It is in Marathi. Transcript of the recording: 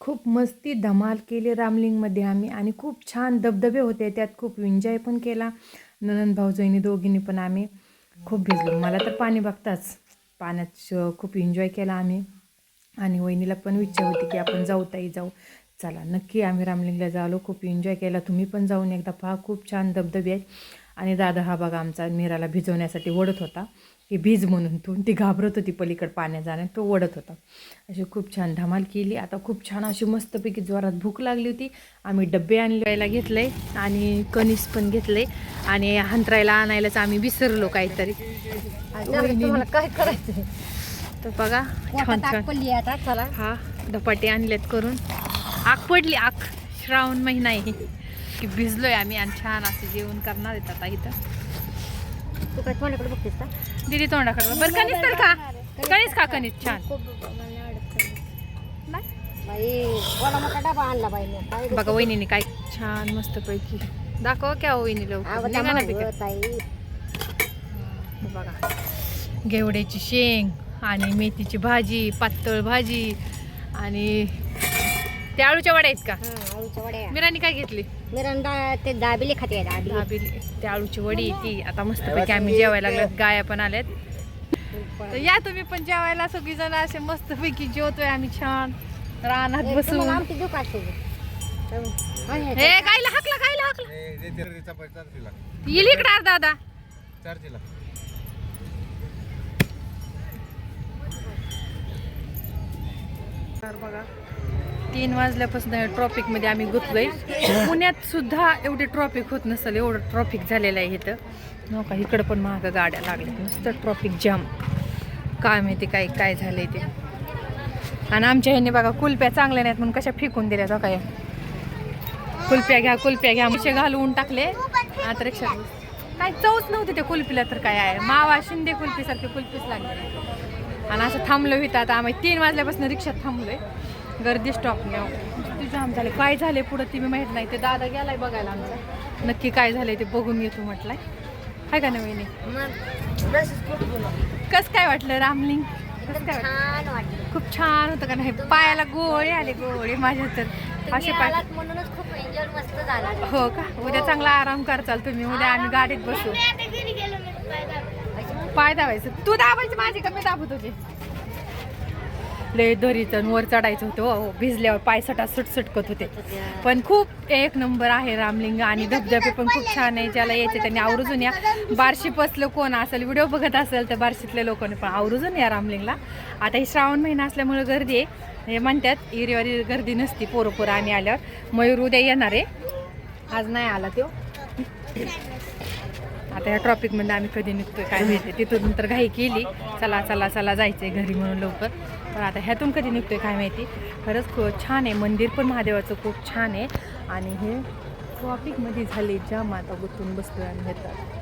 खूप मस्ती धमाल केली रामलिंगमध्ये आम्ही आणि खूप छान धबधबे होते. त्यात खूप एन्जॉय पण केला. ननंद भाऊजोईनी दोघींनी पण आम्ही खूप भिजलो. मला तर पाणी बघताच. पाण्यात खूप एन्जॉय केला आम्ही. आणि वहिनीला पण इच्छा होती की आपण जाऊ ताई जाऊ. चला नक्की आम्ही रामलिंगला जालो. खूप एन्जॉय केला. तुम्ही पण जाऊन एकदा पहा. खूप छान धबधबे आहेत. आणि दादा हा बघा आमचा मीराला भिजवण्यासाठी ओढत होता. की भिज म्हणून तो ती घाबरत होती पलीकडे पाण्यात जाण्यात तो ओढत होता. अशी खूप छान धमाल केली. आता खूप छान अशी मस्तपैकी जोरात भूक लागली होती. आम्ही डबे आणलेला घेतले आणि कणीस पण घेतले आणि हंतरायला आणायलाच आम्ही विसरलो काहीतरी. तुम्हाला काय करायचं? तर बघा छान छान. पडली आता चला. हा धपाटे आणलेत करून. आग पडली आग. श्रावण महिना आहे. की भिजलोय आम्ही आणि छान असं जेवण करणार आहेत आता इथं. तू काय बघतेस का? दिदी तोंडाकडे. बरं कणीस तर खा. कणीस खा कणीस छान. बघा वहिनीने काय छान मस्त पैकी दाखव क्या हो वहिनी लवकर. बघा. घेवड्याची शेंग आणि मेथीची भाजी पातळ भाजी आणि त्या आळूच्या वड्या आहेत का? हा, आळूच्या वड्या. मिरानी काय घेतली? मिरंडा ते दाबिले खाते दाबिले. दाबेली. त्या आळूची वडी ती. आता मस्तपैकी आम्ही जेवायला लागलो. गाया पण आल्यात. तर या तुम्ही पण जेवायला. सगळी जण असे मस्तपैकी जेवतोय आम्ही छान. रानात बसून. तुम्हाला आमची देऊ का अशी? हा, हे हे गायला हाकला गायला हाकला. येईल इकडे अर्धा दादा तर बघा. तीन वाजल्यापासून ट्रॉफिकमध्ये आम्ही गुंतलोय. पुण्यात सुद्धा एवढे ट्रॉफिक होत नसेल एवढं ट्रॉफिक झालेलं आहे इथं. नका का? इकडं पण महाग गाड्या लागल्या नुसतं ट्रॉफिक जाम काय माहिती काय काय झालंय ते. आणि आमच्या ह्यांनी बघा कुलप्या चांगल्या नाहीत म्हणून कशा फेकून दिल्या बघा हो काय? कुल्प्या घ्या कुल्प्या घ्या. मुशे घालवून टाकले. आता रिक्षा काय चवच नव्हती त्या कुल्फीला तर काय आहे? मावा शिंदे कुल्फीसारखे कुल्फीच लागले. आणि असं थांबलो होतं आता आम्ही तीन वाजल्यापासून रिक्षात थांबलोय. गर्दी स्टॉपने नुसती जाम झाले काय झाले पुढं ती मी माहीत नाही. ते दादा गेलाय बघायला आमचा. नक्की काय झालंय ते बघून येतो म्हटलाय. काय का नवीन. कसं काय वाटलं रामलिंग? कसं काय वाटलं? खूप छान होतं का नाही? पायाला गोळे आले गोळे माझ्या तर. असे तुम्ही पाय. आलात म्हणूनच खूप एन्जॉय मस्त झाला. हो का? उद्या चांगला आराम करचाल तुम्ही. उद्या आम्ही गाडीत बसू. पाय दाबायचं. तू दाबायचं माझी कमी दाबत होती लय दरीचं वर चढायचं होतं हो, हो. भिजल्यावर पाय सटा सुट सुटकत होते. पण खूप एक नंबर आहे रामलिंग आणि धबधबे पण खूप छान आहे ज्याला यायचे त्यांनी आवर्जून या. बार्शी पसलं कोण असेल व्हिडिओ बघत असेल तर बार्शीतल्या लोकांनी पण आवर्जून या रामलिंगला. आता ही श्रावण महिना असल्यामुळे गर्दी आहे. हे म्हणतात एरियावर गर्दी नसती पोरं पोरं आल्यावर. मयूर उद्या येणार आहे. आज नाही आला तो. आता या ट्रॉफिकमध्ये आम्ही कधी निघतोय काय माहिती. तिथून तर घाई केली. चला चला चला जायचंय घरी म्हणून लवकर. पण आता ह्यातून कधी निघतोय काय माहिती. खरंच खूप छान आहे. मंदिर पण महादेवाचं खूप छान आहे. आणि हे ट्रॉफिकमध्ये झाले ज्या आता गुतून बसतोय आणि येतात